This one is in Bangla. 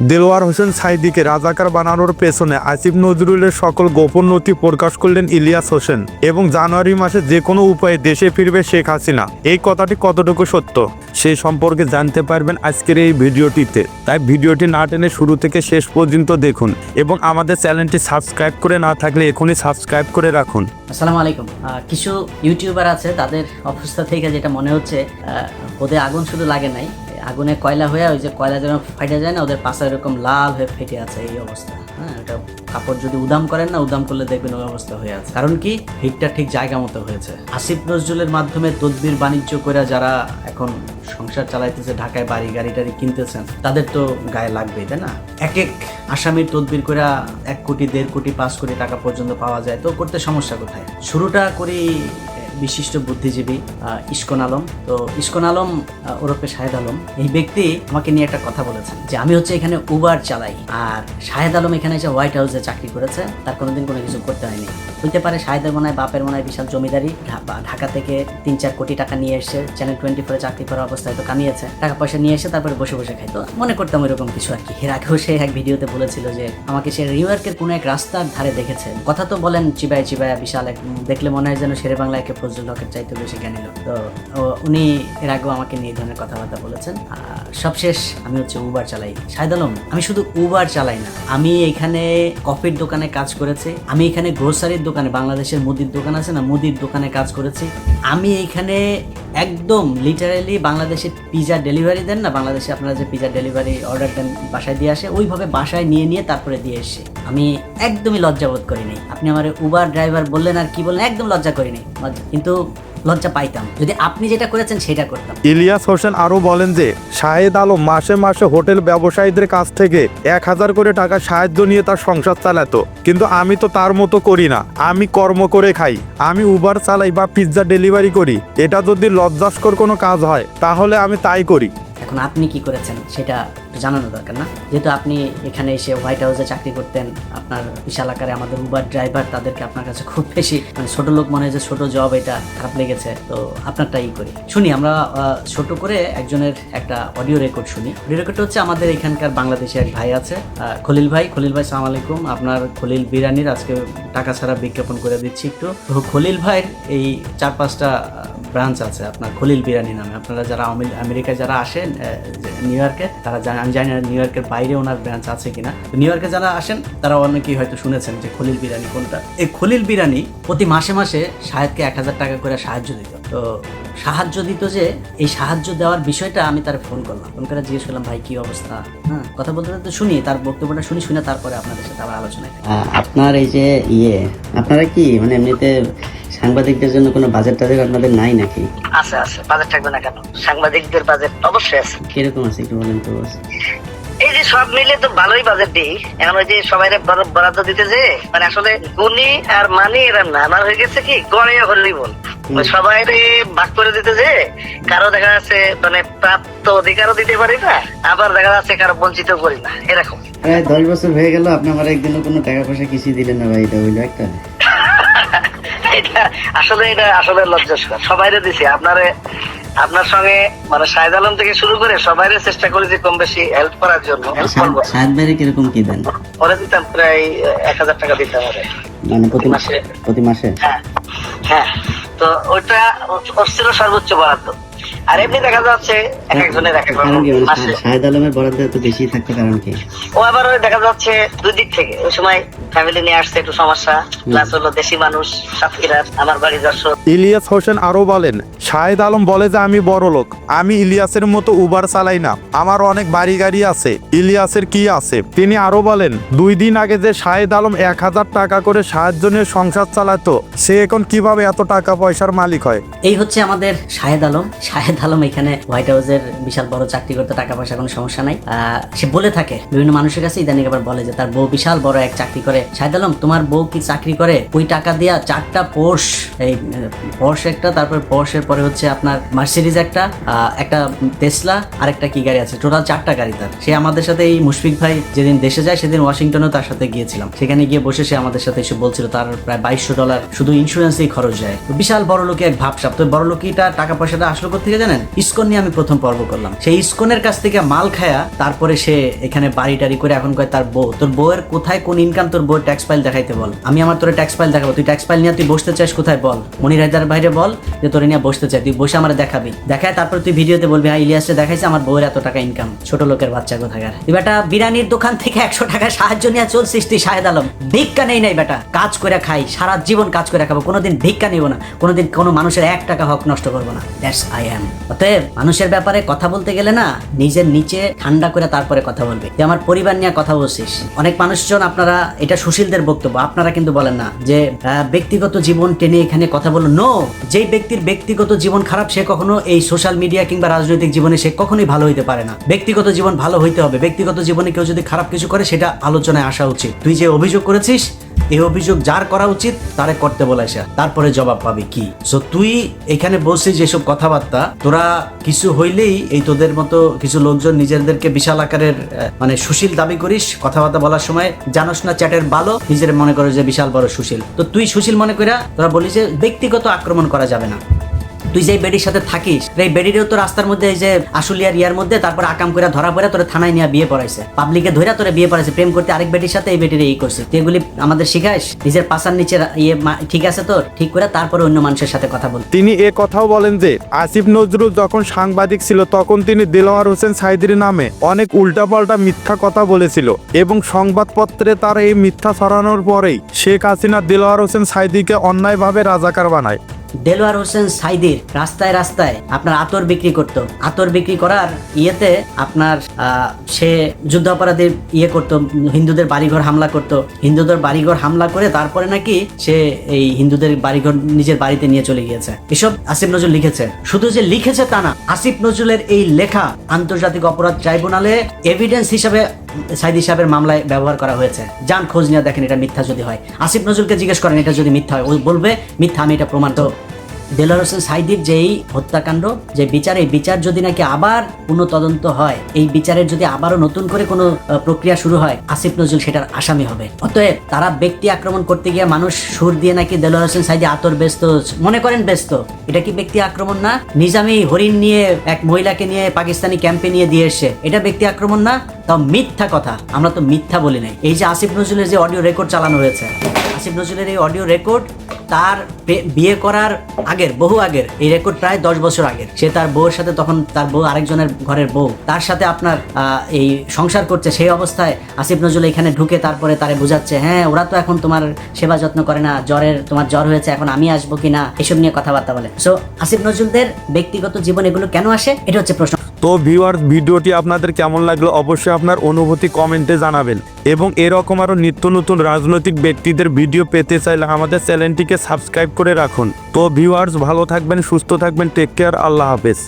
দেলোয়ার হোসেন সাইদিকে রাজাকার বানানোর পেছনে আসিফ নজরুলের সকল গোপন নথি প্রকাশ করলেন ইলিয়াস হোসেন এবং জানুয়ারি মাসে যে কোনো উপায়ে দেশে ফিরবে শেখ হাসিনা। এই কথাটি কতটুকু সত্য সেই সম্পর্কে জানতে পারবেন আজকের এই ভিডিওটিতে। তাই ভিডিওটি না টেনে শুরু থেকে শেষ পর্যন্ত দেখুন এবং আমাদের চ্যানেলটি সাবস্ক্রাইব করে না থাকলে এখনই সাবস্ক্রাইব করে রাখুন। আসসালামু আলাইকুম। কিছু ইউটিউবার আছে, তাদের অবস্থা থেকে যেটা মনে হচ্ছে ওদের আগুন শুধু লাগে নাই। আগুনে কয়লা হয়ে ওই যে কয়লা যেন ফাইটে যায় না, ওদের পাশে এরকম লাল হয়ে ফেটে আছে এই অবস্থা। হ্যাঁ এটা কাপড় যদি উদাম করেন না, উদাম করলে দেখবেন ওই অবস্থা হয়ে আছে। কারণ কি? হিটটা ঠিক জায়গা মতো হয়েছে। আসিফ নজরুলের মাধ্যমে তদবির বাণিজ্য করে যারা এখন সংসার চালাইতেছে, ঢাকায় বাড়ি গাড়ি টাড়ি কিনতেছেন, তাদের তো গায়ে লাগবেই, তাই না? এক এক আসামির তদবির করে এক কোটি, দেড় কোটি, পাঁচ কোটি টাকা পর্যন্ত পাওয়া যায়, তো করতে সমস্যা কোথায়? শুরুটা করি বিশিষ্ট বুদ্ধিজীবী ইস্কন আলম। তো ইস্কন আলম ওরফে শাহেদ আলম, এই ব্যক্তি আমাকে নিয়ে একটা কথা বলেছেন যে আমি হচ্ছে এখানে উবার চালাই আর শাহেদ আলম এখানে এসে হোয়াইট হাউসে চাকরি করেছে। তার কোনোদিন কোনো কিছু করতে হয়নি। হইতে পারে শাহেদের মনে হয় বাপের মনে হয় বিশাল জমিদারি। ঢাকা থেকে তিন চার কোটি টাকা নিয়ে এসে চ্যানেল টোয়েন্টি ফোরে চাকরি করার অবস্থায় তো কামিয়েছে। টাকা পয়সা নিয়ে এসে তারপরে বসে বসে খাইতো মনে করতাম এরকম কিছু আর কি। এর আগেও সে এক ভিডিওতে বলেছিল যে আমাকে সে নিউ কোনো এক রাস্তার ধারে দেখেছে। কথা তো বলেন চিবায় চিবায় বিশাল এক দেখলে মনে হয় যেন শেরে বাংলায় কে ফজলুল হকের চাইতে বেশি জ্ঞানী লোক। তো উনি এর আগেও আমাকে নিয়ে ধরনের কথাবার্তা বলেছেন। সবশেষ আমি হচ্ছে উবার চালাই। শাহেদ আলম, আমি শুধু উবার চালাই না। আমি এখানে কফির দোকানে কাজ করেছি। আমি এখানে গ্রোসারির দোকানে, বাংলাদেশের মুদির দোকান আছে না, মুদির দোকানে কাজ করেছি। আমি এখানে একদম লিটারালি বাংলাদেশে পিজা ডেলিভারি দেন না, বাংলাদেশে আপনারা যে পিজা ডেলিভারি অর্ডার দেন, বাসায় দিয়ে আসে, ওইভাবে বাসায় নিয়ে নিয়ে তারপরে দিয়ে এসে আমি একদমই লজ্জাবোধ করিনি। আপনি আমার উবার ড্রাইভার বললেন আর কি বললেন একদম লজ্জা করিনি। কিন্তু লজ্জা পাইতাম। যদি আপনি যেটা করেছেন সেটা করতাম। ইলিয়াস হোসেন আরও বলেন যে শাহেদ আলম মাসে মাসে হোটেল ব্যবসায়ীদের কাছ থেকে এক হাজার করে টাকা সাহায্য নিয়ে তার সংসার চালাতো। কিন্তু আমি তো তার মতো করি না। আমি কর্ম করে খাই। আমি উবার চালাই বা পিৎজা ডেলিভারি করি। এটা যদি লজ্জাস্কর কোনো কাজ হয় তাহলে আমি তাই করি। এখন আপনি কি করেছেন সেটা জানানো দরকার না। যেহেতু আপনি এখানে এসে হোয়াইট হাউসে চাকরি করতেন, আপনার বিশাল আকারে আমাদের উবার ড্রাইভার তাদেরকে আপনার কাছে খুব বেশি মানে ছোট লোক মনে হয় যে ছোট জব এটা খারাপ লেগেছে। তো আপনারটাই করি। শুনি, আমরা ছোট করে একজনের একটা অডিও রেকর্ড শুনি। অডিও রেকর্ড হচ্ছে আমাদের এখানকার বাংলাদেশে এক ভাই আছে। খলিল ভাই। খলিল ভাই, সালাম আলাইকুম। আপনার খলিল বিরানির আজকে টাকা ছাড়া বিজ্ঞাপন করে দিচ্ছি একটু। তো খলিল ভাইয়ের এই চার পাঁচটা ব্রাঞ্চ আছে আপনার খলিল বিরিয়ানি নামে। আপনারা যারা আমেরিকায় যারা আসেন নিউ ইয়র্কে তারা আমি জানি না নিউ ইয়র্কের বাইরে ওনার ব্রাঞ্চ আছে কিনা। নিউ ইয়র্কে যারা আসেন, তারা অনেকেই হয়তো শুনেছেন যে খলিল বিরিয়ানি কোনটা। এই খলিল বিরিয়ানি প্রতি মাসে মাসে সাহেবকে এক হাজার টাকা করে সাহায্য দিত। তো সাহায্য দিত যে এই সাহায্য দেওয়ার বিষয়টা আমি তার ফোন করলাম। ফোন করে জিজ্ঞেস করলাম ভাই কি অবস্থা? হ্যাঁ কথা বলতে বলতে শুনি তার বক্তব্যটা শুনি শুনে তারপরে আপনাদের সাথে আবার আলোচনায় আপনার এই যে ইয়ে আপনারা কি মানে এমনিতে সাংবাদিকদের জন্য কোনো বাজেট টাজেট আপনাদের নাই নাকি? আছে আছে। বাজেট থাকবে না কেন? সাংবাদিকদের বাজেট অবশ্যই আছে। কীরকম আছে একটু বলেন তো এই যে সব মিলে তো ভালোই বাজেট দিই। এখন ওই যে সবাই বরাদ্দ দিতে যে মানে আসলে গুণী আর মানি এরা না। আমার হয়ে গেছে কি গড়ে হলি বল সবাই ভাগ করে দিতে যে কারও দেখা যাচ্ছে মানে প্রাপ্ত অধিকারও দিতে পারি না আবার দেখা যাচ্ছে কারও বঞ্চিত করি না এরকম। প্রায় দশ বছর হয়ে গেল আপনি আমার একদিনও কোনো টাকা পয়সা কিছুই দিলেন না ভাই এটা হইল একটা। এটা আসলে এটা আসলে লজ্জাস্কর। সবাইরে দিছি আপনারে আপনার সঙ্গে মানে শাহেদ আলম থেকে শুরু করে সবাইরে চেষ্টা করেছি কম বেশি হেল্প করার জন্য। হেল্প করব। কীরকম কি দেন? পরে দিতাম প্রায় এক হাজার টাকা দিতে হবে মানে প্রতি মাসে। প্রতি মাসে? হ্যাঁ হ্যাঁ। তো ওইটা ওর ছিল সর্বোচ্চ বরাদ্দ। আর এমনি দেখা যাচ্ছে এক একজনের এক শাহেদ আলমের বরাদ্দ এত বেশি থাকতে কারণ কি? ও আবার ওই দেখা যাচ্ছে দুই দিক থেকে। ওই সময় ফ্যামিলি নিয়ে আসছে একটু সমস্যা। প্লাস হলো দেশি মানুষ সাতক্ষীরার আমার বাড়ি যশোর ইলিয়াস হোসেন আরও বলেন শাহেদ আলম বলে যে আমি বড় লোক। আমি ইলিয়াসের মতো উবার চালাই না। আমার অনেক বাড়ি গাড়ি আছে। ইলিয়াসের কি আছে? তিনি আরও বলেন, দুই দিন আগে যে শাহেদ আলম এক হাজার টাকা করে সাহায্য নিয়ে সংসার চালাতো, সে এখন কীভাবে এত টাকা পয়সার মালিক হয়? এই হচ্ছে আমাদের শাহেদ আলম। শাহেদ আলম এখানে হোয়াইট হাউসের বিশাল বড় চাকরি করতে টাকা পয়সা কোনো সমস্যা নাই। সে বলে থাকে, বিভিন্ন মানুষের কাছে ইদানিং আবার বলে যে তার বউ বিশাল বড় এক চাকরি করে। শাহেদ আলম, তোমার বউ কি চাকরি করে? ওই টাকা দিয়া চারটা পোর্শ এই পোর্শ একটা, তারপর পোর্শের পরে হচ্ছে আপনার মার্সিডিজ একটা একটা টেসলা আর একটা কি গাড়ি আছে? টোটাল চারটা গাড়ি তার। সে আমাদের সাথে এই মুশফিক ভাই যেদিন দেশে যায়, সেদিন ওয়াশিংটনেও তার সাথে গিয়েছিলাম। সেখানে গিয়ে বসে সে আমাদের সাথে এসে বলছিল, তার প্রায় বাইশশো ডলার শুধু ইন্স্যুরেন্সেই খরচ যায়। বিশাল বড় লোকে এক ভাবসাব। তো বড় লোকিটা টাকা পয়সাটা আসলো থেকে জানেন? ইসকন নিয়ে আমি প্রথম পর্ব করলাম। সেই ইসকনের কাছ থেকে মাল খায়া তারপরে সে এখানে বাড়ি টাড়ি করে এখন কয় তার বউ। তোর বউয়ের কোথায় কোন ইনকাম তোর বউয়ের ট্যাক্স ফাইল দেখাইতে বল? আমি আমার তোর ট্যাক্স ফাইল দেখাবো। তুই ট্যাক্স ফাইল নিয়ে তুই বসতে চাস কোথায় বল? মনির হায়দার বাইরে বল যে তোর নিয়ে বসতে চাই তুই বসে আমার দেখাবি। দেখায় তারপর তুই ভিডিওতে বলবি হ্যাঁ ইলিয়াসে দেখাইছে, আমার বউয়ের এত টাকা ইনকাম ছোট লোকের বাচ্চা কোথাকার? তুই বেটা বিরিয়ানির দোকান থেকে একশো টাকা সাহায্য নিয়ে চলছিস তুই, শাহেদ আলম। ভিক্ষা নেই নাই বেটা, কাজ করে খাই, সারা জীবন কাজ করে খাব, কোনোদিন ভিক্ষা নিব না, কোনোদিন কোনো মানুষের এক টাকা হক নষ্ট করব না। দ্যাটস আই অ্যাম অতএব মানুষের ব্যাপারে কথা বলতে গেলে না, নিজের নিচে ঠান্ডা করে তারপরে কথা বলবে। যে আমার পরিবার নিয়ে কথা বলছিস। অনেক মানুষজন আপনারা, এটা সুশীলদের বক্তব্য, আপনারা কিন্তু বলেন না যে ব্যক্তিগত জীবন টেনে এখানে কথা বলো নো যেই ব্যক্তির ব্যক্তিগত জীবন খারাপ, সে কখনো এই সোশ্যাল মিডিয়া কিংবা রাজনৈতিক জীবনে সে কখনোই ভালো হইতে পারে না। ব্যক্তিগত জীবন ভালো হইতে হবে। ব্যক্তিগত জীবনে কেউ যদি খারাপ কিছু করে, সেটা আলোচনায় আসা উচিত। তুই যে অভিযোগ করেছিস, এই অভিযোগ যার করা উচিত, তারে করতে বলেছে তারপরে জবাব পাবি কি? সো তুই এখানে বলছিস যেসব কথাবার্তা, তোরা কিছু হইলেই এই তোদের মতো কিছু লোকজন নিজেদেরকে বিশাল আকারের মানে সুশীল দাবি করিস কথাবার্তা বলার সময়। জানোস না চ্যাটের ভালো নিজের মনে করে যে বিশাল বড় সুশীল। তো তুই সুশীল মনে করে তোরা বলিস যে ব্যক্তিগত আক্রমণ করা যাবে না। তুই যে বেডির সাথে থাকিস এই বেডিরেও তো রাস্তার মধ্যে এই যে আশুলিয়ার ইয়ার মধ্যে তারপর আকাম করে ধরা পড়ে তোরা থানায় নিয়ে বিয়ে পড়াইছে। পাবলিকে ধরে তোরা বিয়ে পড়াইছে, প্রেম করতে আরেক বেটির সাথে এই বেটির এই করছে। তুই এগুলি আমাদের শিখাইস? নিজের পাশার নিচে ইয়ে ঠিক আছে তোর? ঠিক করে তারপরে অন্য মানুষের সাথে কথা বল। তিনি এ কথাও বলেন যে, আসিফ নজরুল যখন সাংবাদিক ছিল, তখন তিনি দিলওয়ার হোসেন সাইদির নামে অনেক উল্টাপাল্টা মিথ্যা কথা বলেছিল এবং সংবাদপত্রে তার এই মিথ্যা ছড়ানোর পরেই শেখ হাসিনা দিলওয়ার হোসেন সাইদিকে অন্যায়ভাবে রাজাকার বানায়। দেলোয়ার হোসেন সাইদির রাস্তায় রাস্তায় আপনার আতর বিক্রি করতো। আতর বিক্রি করার ইয়েতে আপনার সে যুদ্ধাপরাধীর ইয়ে করতো, হিন্দুদের বাড়িঘর হামলা করতো। হিন্দুদের বাড়িঘর হামলা করে তারপরে নাকি সে এই হিন্দুদের বাড়িঘর নিজের বাড়িতে নিয়ে চলে গিয়েছে। এসব আসিফ নজরুল লিখেছে। শুধু যে লিখেছে তা না, আসিফ নজরুলের এই লেখা আন্তর্জাতিক অপরাধ ট্রাইব্যুনালে এভিডেন্স হিসাবে সাইদি সাহেবের মামলায় ব্যবহার করা হয়েছে। যান, খোঁজ নিয়ে দেখেন এটা মিথ্যা যদি হয়। আসিফ নজরুলকে জিজ্ঞেস করেন, এটা যদি মিথ্যা হয়, ও বলবে, মিথ্যা, আমি এটা প্রমাণ তো হোসেন সাইদির যেই হত্যাকাণ্ড, যে বিচার, এই বিচার যদি নাকি আবার পুনঃ তদন্ত হয়, এই বিচারের যদি আবারও নতুন করে কোনো প্রক্রিয়া শুরু হয়, আসিফ নজরুল সেটার আসামি হবে। অতএব তারা ব্যক্তি আক্রমণ করতে গিয়ে মানুষ সুর দিয়ে নাকি দেলোয়ার হোসেন সাইদি আতর ব্যস্ত, মনে করেন ব্যস্ত। এটা কি ব্যক্তি আক্রমণ না? নিজামি হরিণ নিয়ে এক মহিলাকে নিয়ে পাকিস্তানি ক্যাম্পে নিয়ে দিয়ে এসছে। এটা ব্যক্তি আক্রমণ না? তাও মিথ্যা কথা। আমরা তো মিথ্যা বলি নাই। এই যে আসিফ নজরুলের যে অডিও রেকর্ড চালানো হয়েছে। আসিফ নজরুলের এই অডিও রেকর্ড তার বিয়ে করার আগের, বহু আগের, এই রেকর্ড প্রায় দশ বছর আগের। সে তার বউয়ের সাথে তখন তার বউ আরেকজনের ঘরের বউ। তার সাথে আপনার এই সংসার করছে, সেই অবস্থায় আসিফ নজরুল এখানে ঢুকে তারপরে তারে বোঝাচ্ছে হ্যাঁ ওরা তো এখন তোমার সেবা যত্ন করে না, জ্বরের, তোমার জ্বর হয়েছে, এখন আমি আসব কি না এসব নিয়ে কথাবার্তা বলে। সো আসিফ নজরুলদের ব্যক্তিগত জীবন এগুলো কেন আসে? এটা হচ্ছে প্রশ্ন। তো ভিউয়ার ভিডিওটি আপনাদের কেমন লাগল অবশ্যই আপনার অনুভূতি কমেন্টে জানাবেন। এবং এরকম আরও নিত্য নতুন রাজনৈতিক ব্যক্তিদের ভিডিও পেতে চাইলে আমাদের চ্যানেলটিকে সাবস্ক্রাইব করে রাখুন। তো ভিউয়ার্স ভালো থাকবেন, সুস্থ থাকবেন টেক কেয়ার আল্লাহ হাফেজ।